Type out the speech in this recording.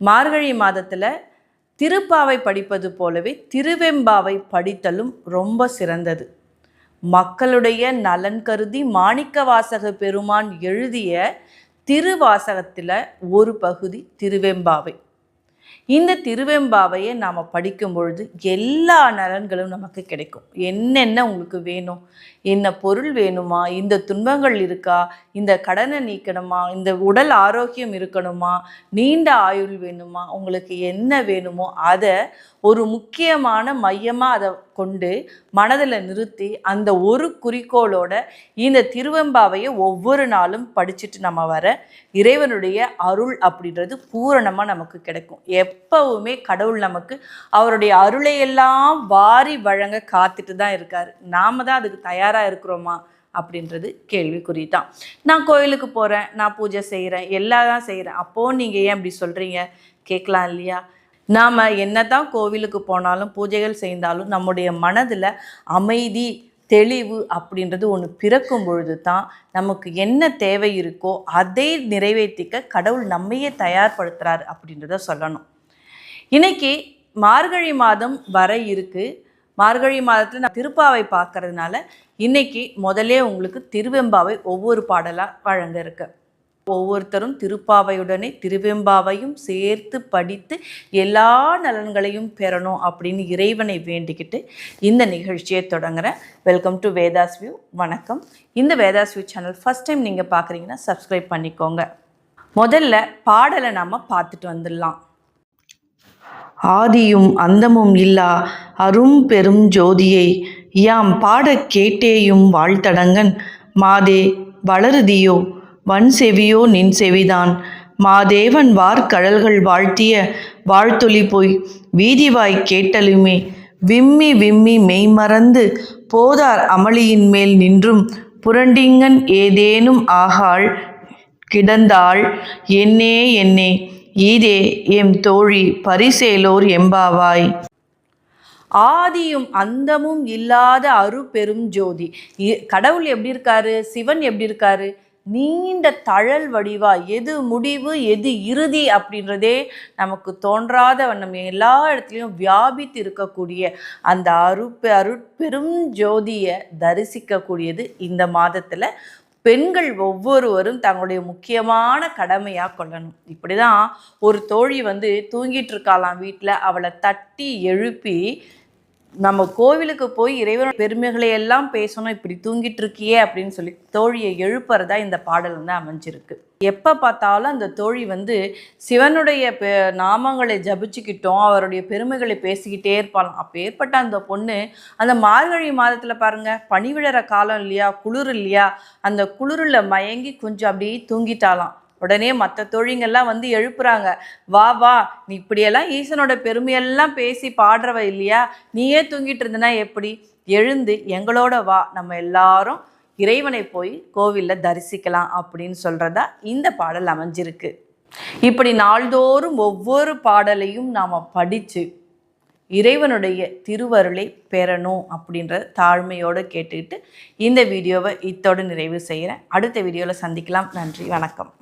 மார்கழி மாதத்தில் திருப்பாவை படிப்பது போலவே திருவெம்பாவை படித்தலும் ரொம்ப சிறந்தது. மக்களுடைய நலன் கருதி மாணிக்கவாசக பெருமான் எழுதிய திருவாசகத்தில் ஒரு பகுதி திருவெம்பாவை. இந்த திருவெம்பாவையை நாம் படிக்கும் பொழுது எல்லா நலன்களும் நமக்கு கிடைக்கும். என்னென்ன உங்களுக்கு வேணும்? என்ன பொருள் வேணுமா? இந்த துன்பங்கள் இருக்கா? இந்த கடனை நீக்கணுமா? இந்த உடல் ஆரோக்கியம் இருக்கணுமா? நீண்ட ஆயுள் வேணுமா? உங்களுக்கு என்ன வேணுமோ அதை ஒரு முக்கியமான மையமாக அதை கொண்டு மனதில் நிறுத்தி அந்த ஒரு குறிக்கோளோட இந்த திருவெம்பாவையை ஒவ்வொரு நாளும் படிச்சுட்டு நம்ம வர இறைவனுடைய அருள் அப்படின்றது பூரணமாக நமக்கு கிடைக்கும். எப்பவுமே கடவுள் நமக்கு அவருடைய அருளையெல்லாம் வாரி வழங்க காத்துட்டு தான் இருக்கார். நாம தான் அதுக்கு தயாராக இருக்கிறோமா அப்படின்றது கேள்விக்குறி தான் நான் கோயிலுக்கு போகிறேன் நான் பூஜை செய்கிறேன் எல்லாம் தான் செய்கிறேன் அப்போது நீங்கள் ஏன் அப்படி சொல்கிறீங்க கேட்கலாம் இல்லையா? நாம் என்னதான் கோவிலுக்கு போனாலும் பூஜைகள் செய்தாலும் நம்முடைய மனதில் அமைதி தெளிவு அப்படின்றது ஒன்று பிறக்கும் பொழுது தான் நமக்கு என்ன தேவை இருக்கோ அதை நிறைவேற்றிக்க கடவுள் நம்மையே தயார்படுத்துகிறார் அப்படின்றத சொல்லணும். இன்னைக்கு மார்கழி மாதம் வர இருக்குது மார்கழி மாதத்தில் நான் திருப்பாவை பார்க்கறதுனால இன்னைக்கு முதலே உங்களுக்கு திருவெம்பாவை ஒவ்வொரு பாடலாக வழங்க இருக்கு. ஒவ்வொருத்தரும் திருப்பாவையுடனே திருவெம்பாவையும் சேர்த்து படித்து எல்லா நலன்களையும் பெறணும் அப்படின்னு இறைவனை வேண்டிக்கிட்டு இந்த நிகழ்ச்சியை தொடங்குறேன். வெல்கம் டு வேதாஸ் வியூ வணக்கம். இந்த Vedas view channel first time நீங்கள் பார்க்குறீங்கன்னா சப்ஸ்கிரைப் பண்ணிக்கோங்க. முதல்ல பாடலை நாம் பார்த்துட்டு வந்துடலாம். ஆதியும் அந்தமும் இல்லா அரும் பெரும் ஜோதியை யாம் பாடக் கேட்டேயும் வாழ்த்தடங்கன் மாதே வளருதியோ வன் செவியோ நின் செவிதான். மாதேவன் வார்கழல்கள் வாழ்த்திய வாழ்த்தொலி போய். வீதிவாய் கேட்டலுமே. விம்மி விம்மி மெய்மறந்து போதார் அமளியின் மேல் நின்றும் புரண்டிங்கன் ஏதேனும் ஆகாள் கிடந்தாள். என்னே என்னே ஈதே எம் தோழி பரிசேலோர் எம்பாவாய். ஆதியும் அந்தமும் இல்லாத அரு பெரும் ஜோதி. இ- கடவுள் எப்படி இருக்காரு? சிவன் எப்படி இருக்காரு? நீண்ட தழல் வடிவா எது முடிவு எது இறுதி அப்படின்றதே நமக்கு தோன்றாத வண்ணம் எல்லா இடத்துலையும் வியாபித்து இருக்கக்கூடிய அந்த அருப்பெ அருட்பெரும் ஜோதியை தரிசிக்கக்கூடியது இந்த மாதத்தில். பெண்கள் ஒவ்வொருவரும் தங்களுடைய முக்கியமான கடமையாக கொள்ளணும். இப்படி தான் ஒரு தோழி வந்து தூங்கிட்டு இருக்காளாம் வீட்டில் அவளை தட்டி எழுப்பி நம்ம கோவிலுக்கு போய் இறைவன் பெருமைகளை எல்லாம் பேசணும் இப்படி தூங்கிட்டு இருக்கியே அப்படின்னு சொல்லி தோழியை எழுப்புறதா இந்த பாடல் வந்து அமைஞ்சிருக்கு. எப்போ பார்த்தாலும் அந்த தோழி வந்து சிவனுடைய பெ நாமங்களை ஜபிச்சுக்கிட்டோம் அவருடைய பெருமைகளை பேசிக்கிட்டே இருப்பாளாம். அப்போ ஏற்பட்ட அந்த பொண்ணு அந்த மார்கழி மாதத்தில் பாருங்க பனிவிழற காலம் இல்லையா குளிர் இல்லையா அந்த குளிரில் மயங்கி கொஞ்சம் அப்படியே தூங்கிட்டாலாம் உடனே மற்ற தொழிங்கெல்லாம் வந்து எழுப்புறாங்க. வா வா நீ இப்படியெல்லாம் ஈசனோட பெருமையெல்லாம் பேசி பாடுறவ இல்லையா? நீயே தூங்கிட்டு இருந்தனா எப்படி? எழுந்து எங்களோட வா நம்ம எல்லாரும் இறைவனை போய் கோவிலில் தரிசிக்கலாம் அப்படின்னு சொல்கிறதா இந்த பாடல் அமைஞ்சிருக்கு. இப்படி நாள்தோறும் ஒவ்வொரு பாடலையும் நாம் படித்து இறைவனுடைய திருவருளை பெறணும் அப்படின்ற தாழ்மையோடு கேட்டுக்கிட்டு இந்த வீடியோவை இத்தோடு நிறைவு செய்கிறேன் அடுத்த வீடியோவில் சந்திக்கலாம். நன்றி வணக்கம்.